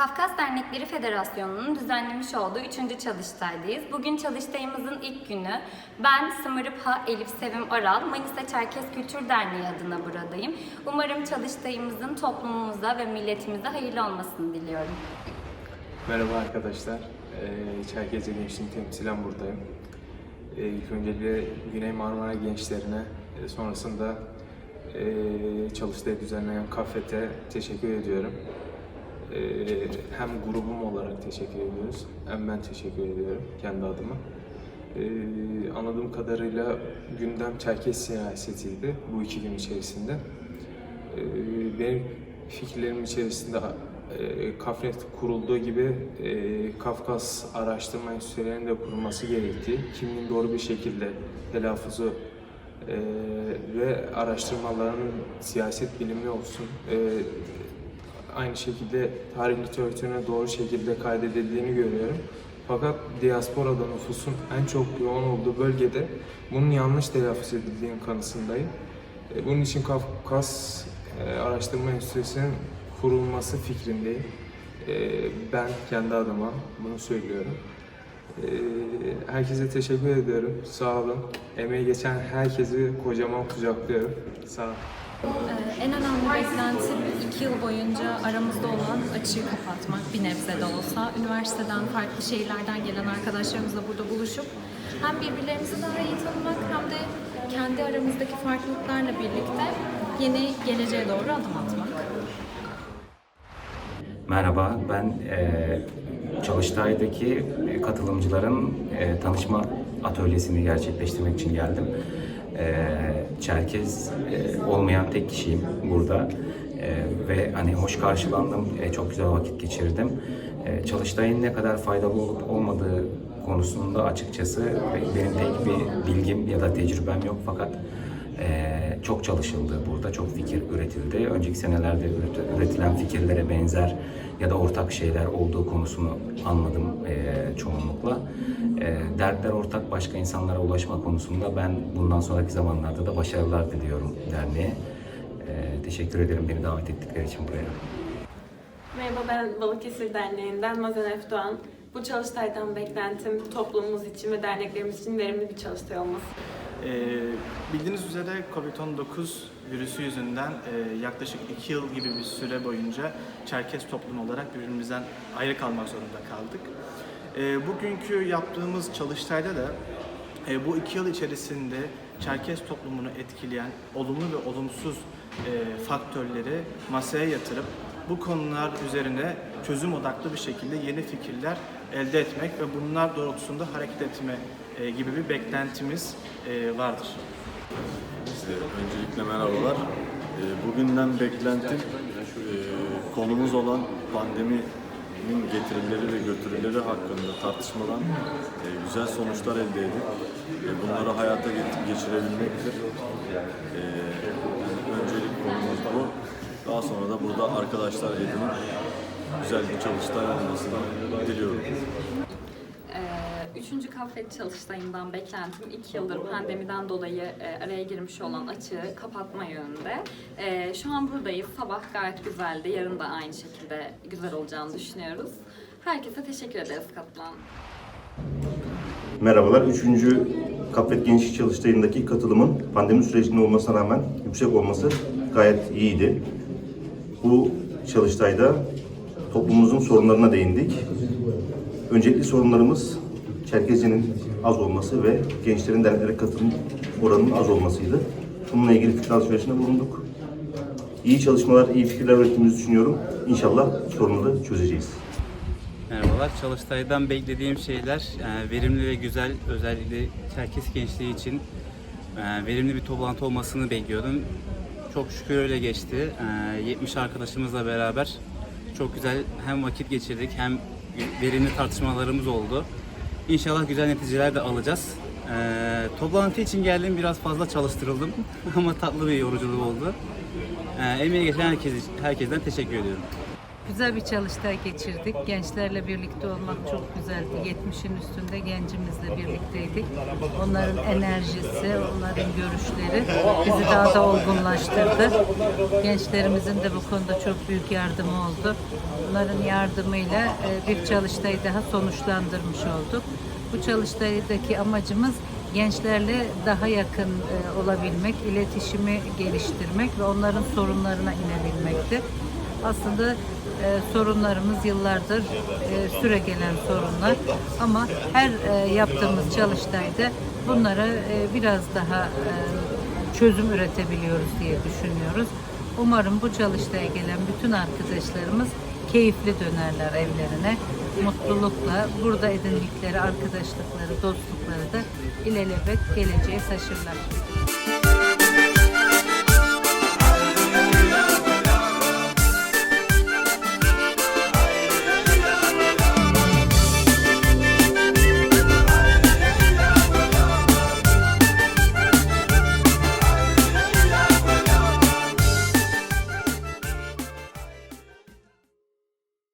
Kafkas Dernekleri Federasyonu'nun düzenlemiş olduğu 3. çalıştaydayız. Bugün çalıştayımızın ilk günü. Ben Sımırıp Elif Sevim Aral, Manisa Çerkez Kültür Derneği adına buradayım. Umarım çalıştayımızın toplumumuza ve milletimize hayırlı olmasını diliyorum. Merhaba arkadaşlar. Ee, Çerkezce Gençliğin temsilen buradayım. Ee, ilk öncelikle Güney Marmara gençlerine, e, sonrasında e, çalıştayı düzenleyen kafete teşekkür ediyorum. Ee, hem grubum olarak teşekkür ediyoruz, hem ben teşekkür ediyorum kendi adıma. Ee, anladığım kadarıyla gündem Çerkez siyasetiydi bu iki gün içerisinde. Ee, benim fikirlerim içerisinde e, Kafnet kurulduğu gibi e, Kafkas Araştırma Enstitülerinin de kurulması gerektiği, kimliğin doğru bir şekilde telaffuzu e, ve araştırmaların siyaset bilimli olsun, e, aynı şekilde tarih literatürüne doğru şekilde kaydedildiğini görüyorum. Fakat diasporada nüfusun en çok yoğun olduğu bölgede bunun yanlış telaffuz edildiğinin kanısındayım. E, Bunun için Kafkas e, Araştırma Enstitüsü'nün kurulması fikrindeyim. E, Ben kendi adıma bunu söylüyorum. Herkese teşekkür ediyorum. Sağ olun. Emeği geçen herkesi kocaman kucaklıyorum. Sağ olun. Ee, En önemli beklentim iki yıl boyunca aramızda olan açığı kapatmak bir nebze de olsa. Üniversiteden, farklı şehirlerden gelen arkadaşlarımızla burada buluşup hem birbirlerimizi daha iyi tanımak hem de kendi aramızdaki farklılıklarla birlikte yeni geleceğe doğru adım atmak. Merhaba, ben e, Çalıştay'daki e, katılımcıların e, tanışma atölyesini gerçekleştirmek için geldim. E, Çerkez e, olmayan tek kişiyim burada E, ve hani hoş karşılandım, e, çok güzel vakit geçirdim. E, Çalıştay'ın ne kadar faydalı olup olmadığı konusunda açıkçası benim tek bir bilgim ya da tecrübem yok fakat ee, çok çalışıldı burada, çok fikir üretildi. Önceki senelerde üret- üretilen fikirlere benzer ya da ortak şeyler olduğu konusunu anladım ee, çoğunlukla. Ee, dertler ortak başka insanlara ulaşma konusunda ben bundan sonraki zamanlarda da başarılar diliyorum derneğe. Ee, teşekkür ederim beni davet ettikleri için buraya. Merhaba ben Balıkesir Derneği'nden Mazen Efdoğan. Bu çalıştaydan beklentim toplumumuz için ve derneklerimiz için verimli bir çalıştay olması. Ee, bildiğiniz üzere Covid-19 virüsü yüzünden e, yaklaşık 2 yıl gibi bir süre boyunca Çerkez toplumu olarak birbirimizden ayrı kalmak zorunda kaldık. E, bugünkü yaptığımız çalıştayda da e, bu iki yıl içerisinde Çerkez toplumunu etkileyen olumlu ve olumsuz e, faktörleri masaya yatırıp bu konular üzerine çözüm odaklı bir şekilde yeni fikirler elde etmek ve bunlar doğrultusunda hareket etme e, gibi bir beklentimiz e, vardır. Size öncelikle merhabalar. Ee, Bugünden beklentim e, konumuz olan pandeminin getirileri ve götürüleri hakkında tartışmadan e, güzel sonuçlar elde edip e, bunları hayata ge- geçirebilmektir. Öncelik konumuz bu. Daha sonra da burada arkadaşlar edinip güzel bir çalıştay olmasını diliyorum. Üçüncü kafet çalıştayından beklentim iki yıldır pandemiden dolayı e, araya girmiş olan açığı kapatma yönünde. Ee, Şu an buradayız. Sabah gayet güzeldi. Yarın da aynı şekilde güzel olacağını düşünüyoruz. Herkese teşekkür ederiz katılan. Merhabalar. Üçüncü Kafet Gençlik Çalıştayı'ndaki katılımın pandemi sürecinde olmasına rağmen yüksek olması gayet iyiydi. Bu çalıştayda toplumumuzun sorunlarına değindik. Öncelikli sorunlarımız Çerkezce'nin az olması ve gençlerin derneklere katılım oranının az olmasıydı. Bununla ilgili fikir alışverişinde bulunduk. İyi çalışmalar, iyi fikirler ürettiğimizi düşünüyorum. İnşallah sorunları çözeceğiz. Merhabalar. Çalıştay'dan beklediğim şeyler e, verimli ve güzel özellikle Çerkes gençliği için e, verimli bir toplantı olmasını bekliyordum. Çok şükür öyle geçti. E, 70 arkadaşımızla beraber çok güzel hem vakit geçirdik hem verimli tartışmalarımız oldu. İnşallah güzel neticeler de alacağız. E, toplantı için geldim biraz fazla çalıştırıldım ama tatlı bir yoruculuk oldu. E, emeği geçen herkes, herkesten teşekkür ediyorum. Güzel bir çalıştay geçirdik. Gençlerle birlikte olmak çok güzeldi. 70'in üstünde gencimizle birlikteydik. Onların enerjisi, onların görüşleri bizi daha da olgunlaştırdı. Gençlerimizin de bu konuda çok büyük yardımı oldu. Onların yardımıyla e, bir çalıştayı daha sonuçlandırmış olduk. Bu çalıştaydaki amacımız gençlerle daha yakın e, olabilmek, iletişimi geliştirmek ve onların sorunlarına inebilmekti. Aslında e, sorunlarımız yıllardır e, süre gelen sorunlar ama her e, yaptığımız çalıştayda bunlara e, biraz daha e, çözüm üretebiliyoruz diye düşünüyoruz. Umarım bu çalıştaya gelen bütün arkadaşlarımız keyifli dönerler evlerine. Mutlulukla burada edindikleri arkadaşlıkları, dostlukları da ilelebet geleceğe taşırlar.